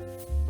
you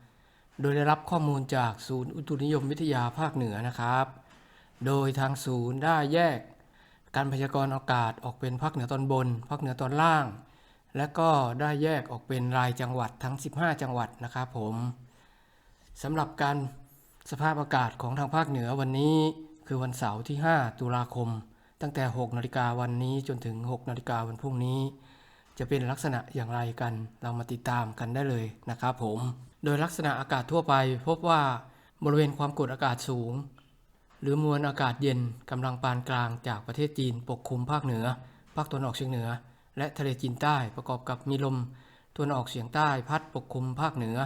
โดยได้รับข้อมูลจากศูนย์อุตุนิยมวิทยาภาคเหนือนะครับ โดยทางศูนย์ได้แยก การพยากรณ์อากาศออกเป็นภาคเหนือตอนบน ภาคเหนือตอนล่าง และก็ได้แยกออกเป็นรายจังหวัดทั้ง 15 จังหวัดนะครับผมสำหรับการสภาพอากาศของทางภาคเหนือวันนี้ คือวันเสาร์ที่ 5 ตุลาคม ตั้งแต่ 6 นาฬิกาวันนี้จนถึง 6 นาฬิกาวันพรุ่งนี้ จะเป็นลักษณะอย่างไรกัน เรามาติดตามกันได้เลยนะครับผม โดยลักษณะอากาศทั่วไปพบว่าบริเวณความกดอากาศสูง หรือมวลอากาศเย็นกำลังปานกลางจากประเทศจีนปกคลุมภาคเหนือ ภาคตะวันออกเฉียงเหนือ และทะเลจีนใต้ประกอบกับมีลมตะวันออกเฉียงใต้พัดปกคลุมภาคเหนือ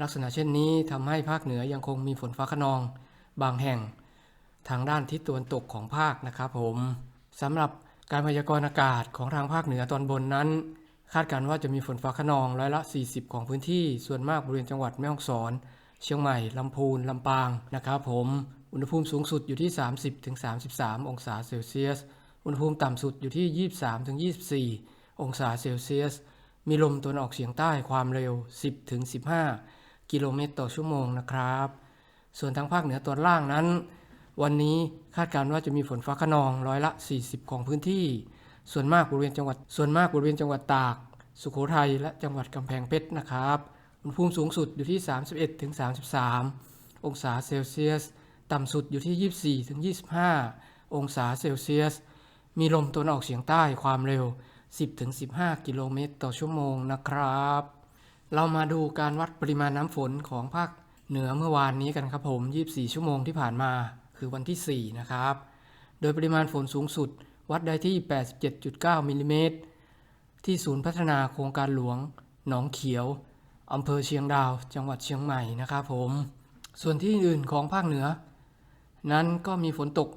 ลักษณะเช่นนี้ทำให้ภาคเหนือยังคงมีฝนฟ้าขนอง บางแห่ง ทางด้านทิศตะวันตกของภาคนะครับผมสำหรับการพยากรณ์อากาศของทางภาคเหนือตอนบนนั้น คาดการณ์ว่าจะมีฝนฟ้าขนองร้อยละ 40 ของพื้นที่ ส่วนมากบริเวณจังหวัดแม่ฮ่องสอน เชียงใหม่ ลำพูน ลำปาง นะครับผม อุณหภูมิสูงสุดอยู่ที่ 30-33 องศาเซลเซียส อุณหภูมิต่ำสุดอยู่ที่ 23-24 องศาเซลเซียส มีลมตะวันออกเฉียงใต้ความเร็ว 10-15 กิโลเมตรต่อชั่วโมงนะครับ ส่วนทางภาคเหนือตอนล่างนั้น วันนี้คาดการณ์ว่าจะมีฝนฟ้าขนองร้อยละ 40 ของพื้นที่ ส่วนมากบริเวณจังหวัด ส่วนมากบริเวณจังหวัดตาก สุโขทัยและจังหวัดกำแพงเพชรนะครับอุณหภูมิสูงสุดอยู่ที่ 31-33 องศาเซลเซียส ต่ำสุดอยู่ที่ 24-25 องศาเซลเซียส มีลมตะวันออกเฉียงใต้ความเร็ว 10-15 กิโลเมตรต่อชั่วโมงนะครับ เรามาดูการวัดปริมาณน้ำฝนของภาคเหนือเมื่อวานนี้กันครับผม 24 ชั่วโมงที่ผ่านมา คือวันที่ 4 นะครับ โดยปริมาณฝนสูงสุด วัดได้ที่ 87.9 มิลลิเมตร ที่ศูนย์พัฒนาโครงการหลวง หนองเขียว อำเภอเชียงดาว จังหวัดเชียงใหม่นะครับผม ส่วนที่อื่นของภาคเหนือ นั้นก็มีฝนตก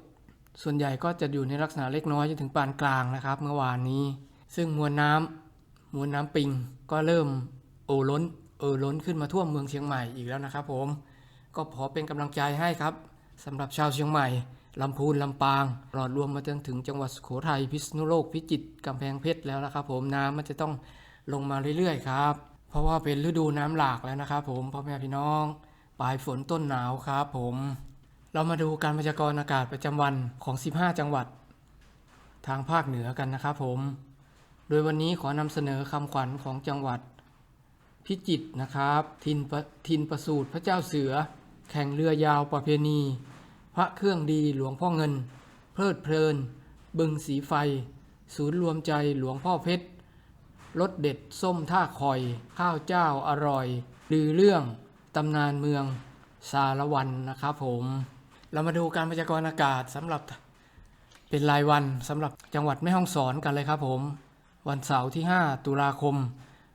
ส่วนใหญ่ก็จะอยู่ในลักษณะเล็กน้อยจนถึงปานกลางนะครับ เมื่อวานนี้ ซึ่งมวลน้ำมวลน้ำปิงก็เริ่มโอล้นเออล้นขึ้นมาท่วมเมืองเชียงใหม่อีกแล้วนะครับผม ก็ขอเป็นกำลังใจให้ครับสำหรับชาวเชียงใหม่ ลำพูนลำปางตลอดรวมมาจนถึงจังหวัดสุโขทัยพิษณุโลกพิจิตรกำแพงเพชรแล้วนะครับ ผมน้ำมันจะต้องลงมาเรื่อยๆครับ เพราะว่าเป็นฤดูน้ำหลากแล้วนะครับ ผมพ่อแม่พี่น้องปลายฝนต้นหนาวครับ ผม เรามาดูการพยากรณ์อากาศประจำวันของ 15 จังหวัด ทางภาคเหนือกันนะครับ ผม โดยวันนี้ขอนำเสนอคำขวัญของจังหวัด พิจิตรนะครับ ทินประทินประสูตรพระเจ้าเสือ แข่งเรือยาวประเพณี ระเครื่องดีหลวงพ่อเงิน เพลิดเพลิน บึงสีไฟ ศูนย์รวมใจหลวงพ่อเพชรรสเด็ดส้มท่าคอย ข้าวเจ้าอร่อยลือเรื่องตำนานเมืองสารวันนะครับผม เรามาดูการพยากรณ์อากาศสำหรับเป็นรายวันสำหรับจังหวัดแม่ฮ่องสอนกันเลยครับผม วันเสาร์ที่ 5 ตุลาคม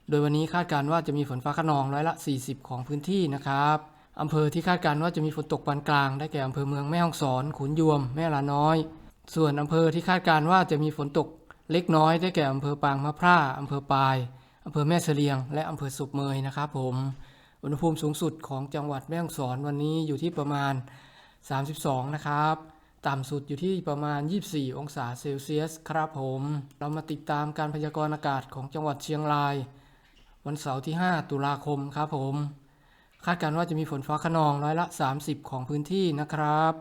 โดยวันนี้คาดการณ์ว่าจะมีฝนฟ้าขนองร้อยละ 40 ของพื้นที่นะครับ อำเภอที่คาดการณ์ว่าจะมีฝนตกปานกลาง ได้แก่อำเภอเมืองแม่ฮ่องสอนขุนยวม แม่ลาน้อย ส่วนอำเภอที่คาดการณ์ว่าจะมีฝนตกเล็กน้อย ได้แก่อำเภอปางมะพร้าอำเภอปายอำเภอแม่เสลียง และอำเภอสุบเมยนะครับผมอุณหภูมิสูงสุดของจังหวัดแม่ฮ่องสอนวันนี้อยู่ที่ประมาณ 32 นะครับ ต่ำสุดอยู่ที่ประมาณ 24 องศาเซลเซียสครับผม เรามาติดตามการพยากรณ์อากาศของจังหวัดเชียงราย วันเสาร์ที่ 5 ตุลาคมครับผม คาดการณ์ว่าจะมีฝนฟ้าขนองร้อยละ 30 ของพื้นที่นะครับ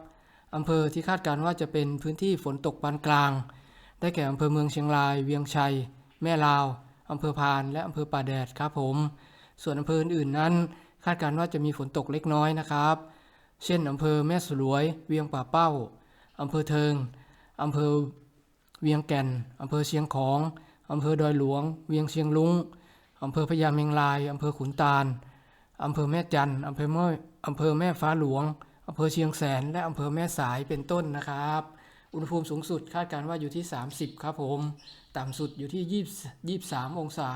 อำเภอที่คาดการณ์ว่าจะเป็นพื้นที่ฝนตกปานกลาง ได้แก่อำเภอเมืองเชียงราย เวียงชัย แม่ลาวอำเภอพานและอำเภอป่าแดดครับผม ส่วนอำเภออื่นๆนั้น คาดการณ์ว่าจะมีฝนตกเล็กน้อยนะครับ เช่นอำเภอแม่สลวย เวียงป่าเป้าอำเภอเทิงอำเภอเวียงแก่นอำเภอเชียงของอำเภอดอยหลวง เวียงเชียงลุงอำเภอพญาเมงลายอำเภอขุนตาล อำเภอแม่จันทร์อำเภอแม่อำเภอแม่ฟ้าหลวงอำเภอเชียงแสน และอำเภอแม่สายเป็นต้นนะครับ อุณหภูมิสูงสุดคาดการณ์ว่าอยู่ที่ 30 ครับผม ต่ำสุดอยู่ที่ 20 23 องศา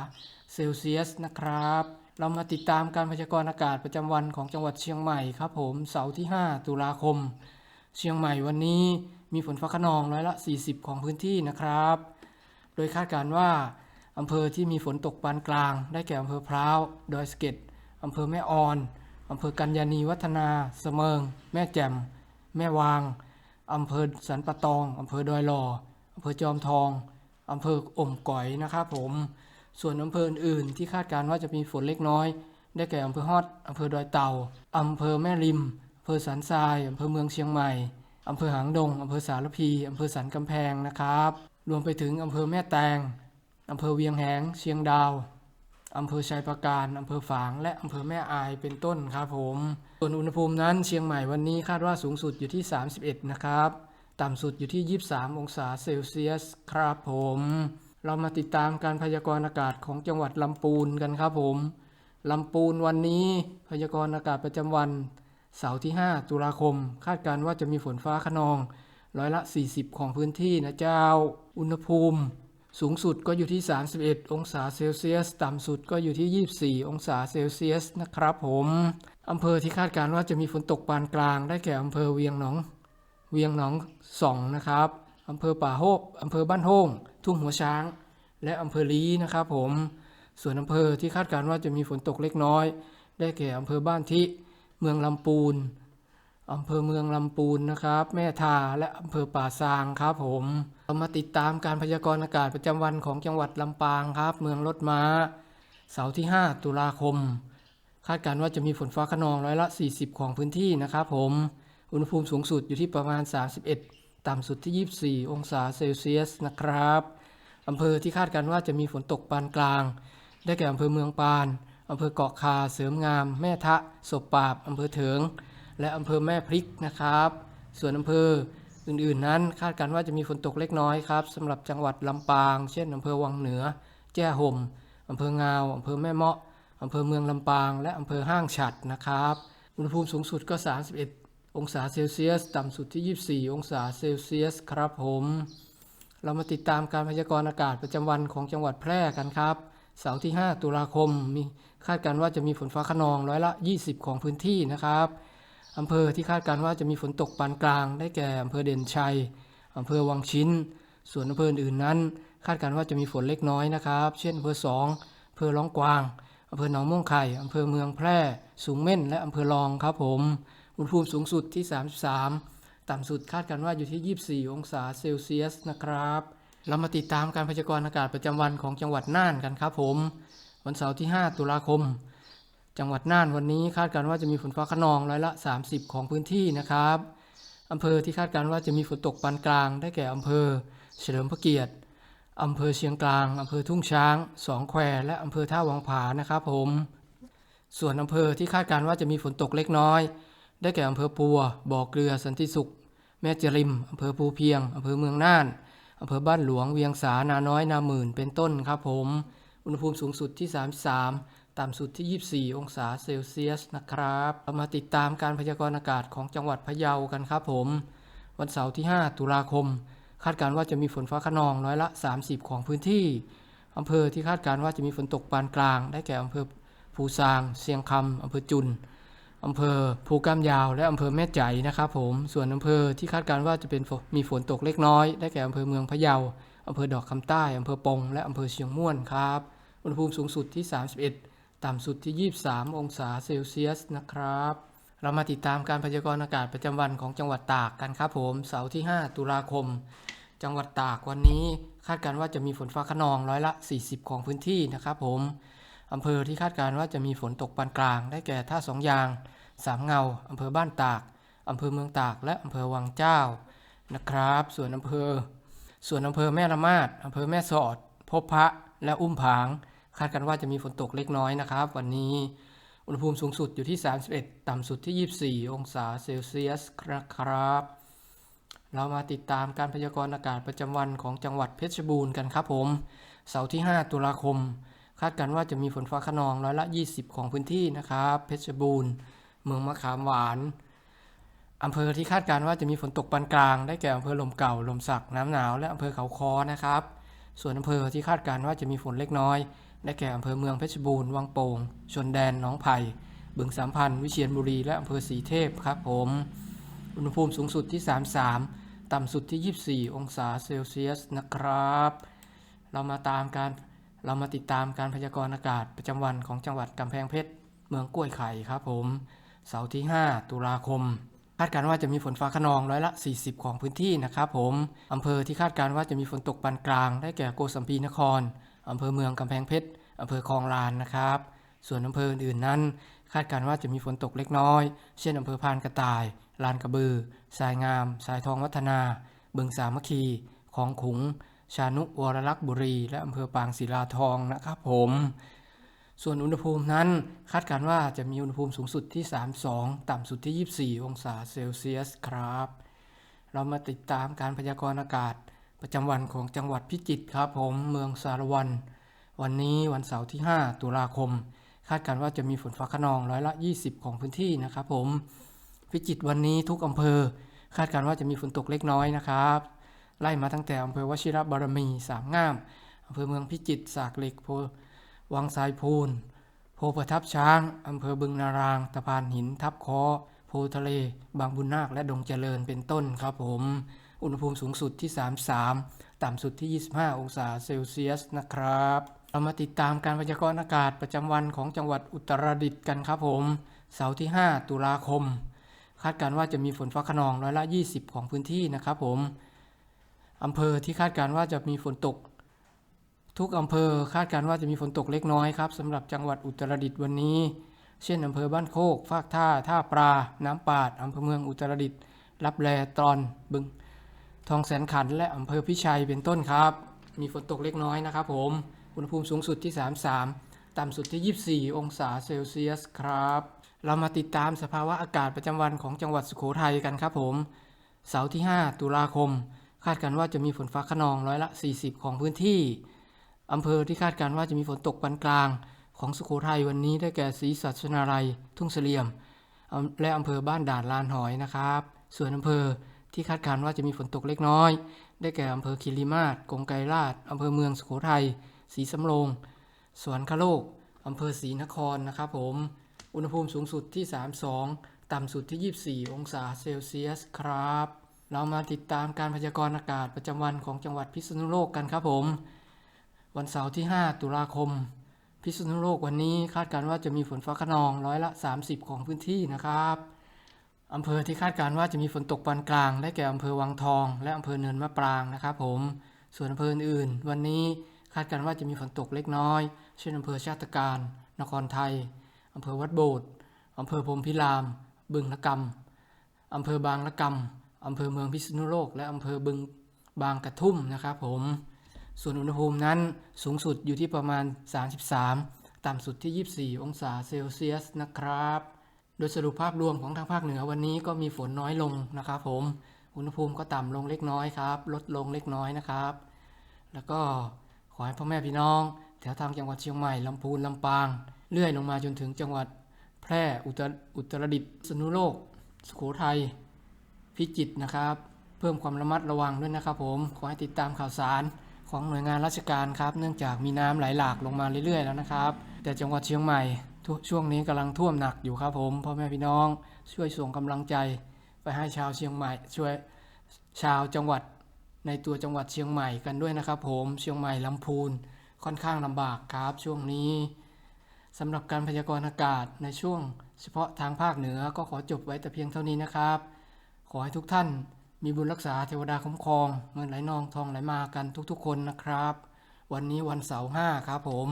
เซลเซียสนะครับ เรามาติดตามการพยากรณ์อากาศประจำวันของจังหวัดเชียงใหม่ครับผม เสาร์ที่ 5 ตุลาคม เชียงใหม่วันนี้มีฝนฟ้าขนองร้อยละ 40 ของพื้นที่นะครับ โดยคาดการณ์ว่าอำเภอที่มีฝนตกปานกลาง ได้แก่อำเภอพร้าว ดอยสะเก็ด อำเภอแม่ออนอำเภอกัญญานีวัฒนาเสมิง แม่แจ่ม แม่วางอำเภอสันปะตองอำเภอดอยหล่ออำเภอจอมทองอำเภออมก๋อยนะครับผม ส่วนอำเภออื่นๆที่คาดการณ์ว่าจะมีฝนเล็กน้อย ได้แก่อำเภอฮอดอำเภอดอยเต่าอำเภอแม่ริมอำเภอสันทรายอำเภอเมืองเชียงใหม่อำเภอหางดงอำเภอสารพีอำเภอสันกำแพงนะครับ รวมไปถึงอำเภอแม่แตงอำเภอเวียงแหง เชียงดาว อำเภอชัยปราการอำเภอฝาง และอำเภอแม่อายเป็นต้นครับผม ส่วนอุณหภูมินั้นเชียงใหม่วันนี้คาดว่าสูงสุดอยู่ที่ 31 นะครับ ต่ำสุดอยู่ที่ 23 องศาเซลเซียสครับผม เรามาติดตามการพยากรณ์อากาศของจังหวัดลำพูนกันครับผมลำพูนวันนี้พยากรณ์อากาศประจำวัน เสาร์ที่ 5 ตุลาคม คาดการณ์ว่าจะมีฝนฟ้าขนอง ร้อยละ 40 ของพื้นที่นะเจ้า อุณหภูมิ สูงสุดก็อยู่ที่ 31 องศาเซลเซียส ต่ำสุดก็อยู่ที่ 24 องศาเซลเซียสนะครับผมอำเภอที่คาดการณ์ว่าจะมีฝนตกปานกลาง ได้แก่อำเภอเวียงหนอง เวียงหนองสองนะครับอำเภอป่าโฮกอำเภอบ้านโฮ่งทุ่งหัวช้าง และอำเภอลีนะครับผม ส่วนอำเภอที่คาดการณ์ว่าจะมีฝนตกเล็กน้อย ได้แก่อำเภอบ้านทิเมืองลำปูนอำเภอเมืองลำปูนนะครับ แม่ทาและอำเภอป่าซางครับผม เรามาติดตามการพยากรณ์อากาศประจำวันของจังหวัดลำปางครับ เมืองรถม้า เสาร์ที่ 5 ตุลาคม คาดการณ์ว่าจะมีฝนฟ้าขนองร้อยละ 40 ของพื้นที่นะครับผม อุณหภูมิสูงสุดอยู่ที่ประมาณ 31 ต่ำสุดที่ 24 องศาเซลเซียสนะครับอำเภอที่คาดการณ์ว่าจะมีฝนตกปานกลาง ได้แก่อำเภอเมืองปานอำเภอเกาะคา เสริมงาม แม่ทะศพปาบอำเภอเถิง และอำเภอแม่พริกนะครับ ส่วนอำเภอ อื่นๆนั้นคาดการณ์ว่าจะมีฝนตกเล็กน้อยครับสำหรับจังหวัดลำปาง เช่นอำเภอวังเหนือ แจ้ห่มอำเภองาวอำเภอแม่เมาะอำเภอเมืองลำปาง และอำเภอห้างฉัดนะครับอุณหภูมิสูงสุดก็ 31 องศาเซลเซียส ต่ำสุดที่ 24 องศาเซลเซียสครับผม เรามาติดตามการพยากรณ์อากาศประจำวันของจังหวัดแพร่กันครับ เสาร์ที่ 5 ตุลาคม มีคาดการณ์ว่าจะมีฝนฟ้าขนองร้อยละ 20 ของพื้นที่นะครับ อำเภอที่คาดการณ์ว่าจะมีฝนตกปานกลาง ได้แก่อำเภอเด่นชัยอำเภอวังชิ้น ส่วนอำเภออื่นนั้น คาดการณ์ว่าจะมีฝนเล็กน้อยนะครับ เช่นอำเภอสองอำเภอร้องกวางอำเภอหนองม่วงไข่อำเภอเมืองแพร่ สูงเม่น และอำเภอรองครับผมอุณหภูมิสูงสุดที่ 33 ต่ำสุดคาดการณ์ว่าอยู่ที่ 24 องศาเซลเซียสนะครับ เรามาติดตามการพยากรณ์อากาศประจำวันของจังหวัดน่านกันครับผม วันเสาร์ที่ 5 ตุลาคม จังหวัดน่านวันนี้คาดการณ์ว่าจะมีฝนฟ้าขนองร้อยละ 30 ของพื้นที่นะครับอำเภอที่คาดการณ์ว่าจะมีฝนตกปานกลาง ได้แก่อำเภอ เฉลิมพระเกียรติอำเภอเชียงกลางอำเภอทุ่งช้างสองแควและอำเภอท่าวังผานะครับผม ส่วนอำเภอที่คาดการณ์ว่าจะมีฝนตกเล็กน้อย ได้แก่อำเภอปัว บ่อเกลือสันติสุข แม่จริมอำเภอภูเพียงอำเภอเมืองน่านอำเภอบ้านหลวงเวียงสานาน้อยนาหมื่นเป็นต้นครับผม อุณหภูมิสูงสุดที่ 33 ต่ำสุดที่ 24 องศาเซลเซียสนะครับเรามาติดตามการพยากรณ์อากาศของจังหวัดพะเยากันครับผม วันเสาร์ที่ 5 ตุลาคม คาดการณ์ว่าจะมีฝนฟ้าขนองร้อยละ 30 ของพื้นที่อำเภอที่คาดการณ์ว่าจะมีฝนตกปานกลาง ได้แก่อำเภอภูซาง เชียงคำอำเภอจุนอำเภอภูกามยาว และอำเภอแม่ใจนะครับผม ส่วนอำเภอที่คาดการณ์ว่าจะเป็นฝนมีฝนตกเล็กน้อย ได้แก่อำเภอเมืองพะเยาอำเภอดอกคำใต้อำเภอปง และอำเภอเชียงม่วนครับ อุณหภูมิสูงสุดที่ 31 ต่ำสุดที่ 23 องศาเซลเซียสนะครับ เรามาติดตามการพยากรณ์อากาศประจำวันของจังหวัดตากกันครับผม เสาร์ที่ 5 ตุลาคม จังหวัดตากวันนี้คาดการณ์ว่าจะมีฝนฟ้าขนองร้อยละ 40 ของพื้นที่นะครับผมอำเภอที่คาดการณ์ว่าจะมีฝนตกปานกลาง ได้แก่ท่าสองยาง สามเงาอำเภอบ้านตากอำเภอเมืองตากและอำเภอวังเจ้านะครับ ส่วนอำเภอ ส่วนอำเภอแม่ละมาดอำเภอแม่สอด พบพระและอุ้มผาง คาดกันว่าจะมีฝนตกเล็กน้อยนะครับ วันนี้อุณหภูมิสูงสุดอยู่ที่ 31 ต่ำสุดที่ 24 องศาเซลเซียสครับ เรามาติดตามการพยากรณ์อากาศประจำวันของจังหวัดเพชรบูรณ์กันครับผม เสาร์ที่ 5 ตุลาคม คาดกันว่าจะมีฝนฟ้าขนองร้อยละ 20 ของพื้นที่นะครับ เพชรบูรณ์ เมืองมะขามหวานอำเภอที่คาดการว่าจะมีฝนตกปานกลาง ได้แก่อำเภอลมเก่าลมสักน้ำหนาว และอำเภอเขาคอนะครับ ส่วนอำเภอที่คาดการว่าจะมีฝนเล็กน้อย ได้แก่อำเภอเมืองเพชรบูรณ์ วังโป่ง ชนแดน หนองไผ่ บึงสามพัน วิเชียรบุรี และอำเภอสีเทพครับผม อุณหภูมิสูงสุดที่ 33 ต่ำสุดที่ 24 องศาเซลเซียสนะครับ เรามาตามการ เรามาติดตามการพยากรณ์อากาศประจำวันของจังหวัดกำแพงเพชร เมืองกล้วยไข่ครับผม เสาร์ที่ 5 ตุลาคมคาดการณ์ว่าจะมีฝนฟ้าขนองร้อยละ 40 ของพื้นที่นะครับผม อำเภอที่คาดการณ์ว่าจะมีฝนตกปานกลาง ได้แก่โกสัมพีนคร อำเภอเมืองกำแพงเพชรอำเภอคลองลานนะครับ ส่วนอำเภออื่นๆนั้น คาดการณ์ว่าจะมีฝนตกเล็กน้อย เช่นอำเภอพานกระต่าย ลานกระบือ สายงาม สายทองวัฒนา บึงสามัคคีของขุง ชานุวรลักษ์บุรี และอำเภอปางศิลาทองนะครับผมส่วนอุณหภูมินั้นคาดการณ์ว่าจะมีอุณหภูมิสูงสุดที่ 32 ต่ำสุดที่ 24 องศาเซลเซียสครับ เรามาติดตามการพยากรณ์อากาศ ประจำวันของจังหวัดพิจิตรครับผมเมืองสารวัน วันนี้วันเสาร์ที่ 5 ตุลาคม คาดการณ์ว่าจะมีฝนฟ้าขนองร้อยละ 20 ของพื้นที่นะครับผมพิจิตรวันนี้ทุกอำเภอ คาดการณ์ว่าจะมีฝนตกเล็กน้อยนะครับ ไล่มาตั้งแต่อำเภอวชิรบารมีสามงามอำเภอเมืองพิจิตรสากเหล็กโพวังสายพูนโพประทับช้างอำเภอบึงนารางตะพานหินทับคอโพทะเล บางบุญนาคและดงเจริญเป็นต้นครับผม อุณหภูมิสูงสุดที่ 33 ต่ำสุดที่ 25 องศาเซลเซียสนะครับ เรามาติดตามการพยากรณ์อากาศประจำวันของจังหวัดอุตรดิตถ์กันครับผม เสาร์ที่ 5 ตุลาคม คาดการณ์ว่าจะมีฝนฟ้าขนองร้อยละ 20 ของพื้นที่นะครับผมอำเภอที่คาดการณ์ว่าจะมีฝนตก ทุกอำเภอคาดการณ์ว่าจะมีฝนตกเล็กน้อยครับสำหรับจังหวัดอุตรดิตถ์วันนี้ เช่นอำเภอบ้านโคก ฟากท่า ท่าปลา น้ำปาดอำเภอเมืองอุตรดิตถ์รับแลตรอนบึง ทองแสนขันและอำเภอพิชัยเป็นต้นครับ มีฝนตกเล็กน้อยนะครับผม อุณหภูมิสูงสุดที่ 33 ต่ำสุดที่ 24 องศาเซลเซียสครับ เรามาติดตามสภาวะอากาศประจำวันของจังหวัดสุโขทัยกันครับผม เสาร์ที่ 5 ตุลาคม คาดการณ์ว่าจะมีฝนฟ้าขนองร้อยละ 40 ของพื้นที่อำเภอที่คาดการณ์ว่าจะมีฝนตกปานกลาง ของสุโขทัยวันนี้ได้แก่ศรีสัชนาลัย ทุ่งเสลี่ยม และอำเภอบ้านด่านลานหอยนะครับ ส่วนอำเภอ ที่คาดการณ์ว่าจะมีฝนตกเล็กน้อย ได้แก่อำเภอคิริมาศกงไกรลาดอำเภอเมืองสุโขทัยศรีสำโรงสวนคโลกอำเภอศรีนครนะครับผม อุณหภูมิสูงสุดที่ 32 ต่ำสุดที่ 24 องศาเซลเซียสครับ เรามาติดตามการพยากรณ์อากาศประจำวันของจังหวัดพิษณุโลกกันครับผม วันเสาร์ที่ 5 ตุลาคม พิษณุโลกวันนี้คาดการณ์ว่าจะมีฝนฟ้าขนองร้อยละ 30 ของพื้นที่นะครับ อำเภอที่คาดการณ์ว่าจะมีฝนตกปานกลาง ได้แก่อำเภอวังทอง และอำเภอเนินมะปรางนะครับผม ส่วนอำเภออื่น วันนี้คาดการณ์ว่าจะมีฝนตกเล็กน้อย เช่นอำเภอชาติการ นครไทยอำเภอวัดโบสถ์อำเภอพรมพิราม บึงละกำอำเภอบางละกำอำเภอเมืองพิษณุโลก และอำเภอบึงบางกระทุ่มนะครับผม ส่วนอุณหภูมินั้นสูงสุดอยู่ที่ประมาณ 33 ต่ำสุดที่ 24 องศาเซลเซียสนะครับ โดยสรุปภาพรวมของทางภาคเหนือวันนี้ก็มีฝนน้อยลงนะครับผม อุณหภูมิก็ต่ำลงเล็กน้อยครับ ลดลงเล็กน้อยนะครับ แล้วก็ขอให้พ่อแม่พี่น้อง แถวทางจังหวัดเชียงใหม่ลำพูนลำปาง เลื่อยลงมาจนถึงจังหวัด แพร่อุตรอุตรดิตถ์พิษณุโลก สุโขทัยพิจิตรนะครับ เพิ่มความระมัดระวังด้วยนะครับ ผม ขอให้ติดตามข่าวสารของหน่วยงานราชการครับ เนื่องจากมีน้ำไหลหลากลงมาเรื่อยๆแล้วนะครับ แต่จังหวัดเชียงใหม่ ช่วงนี้กำลังท่วมหนักอยู่ครับผมพ่อแม่พี่น้องช่วยส่งกำลังใจไปให้ชาวเชียงใหม่ ช่วยชาวจังหวัดในตัวจังหวัดเชียงใหม่กันด้วยนะครับ ผมเชียงใหม่ลำพูนค่อนข้างลำบากครับช่วงนี้สำหรับการพยากรณ์อากาศในช่วง เฉพาะทางภาคเหนือก็ขอจบไว้แต่เพียงเท่านี้นะครับ ขอให้ทุกท่านมีบุญรักษาเทวดาคุ้มครองเงินไหลนองทองไหลมากันทุกๆ คนนะครับ วันนี้วันเสาร์ห้าครับผม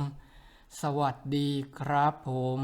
สวัสดีครับผม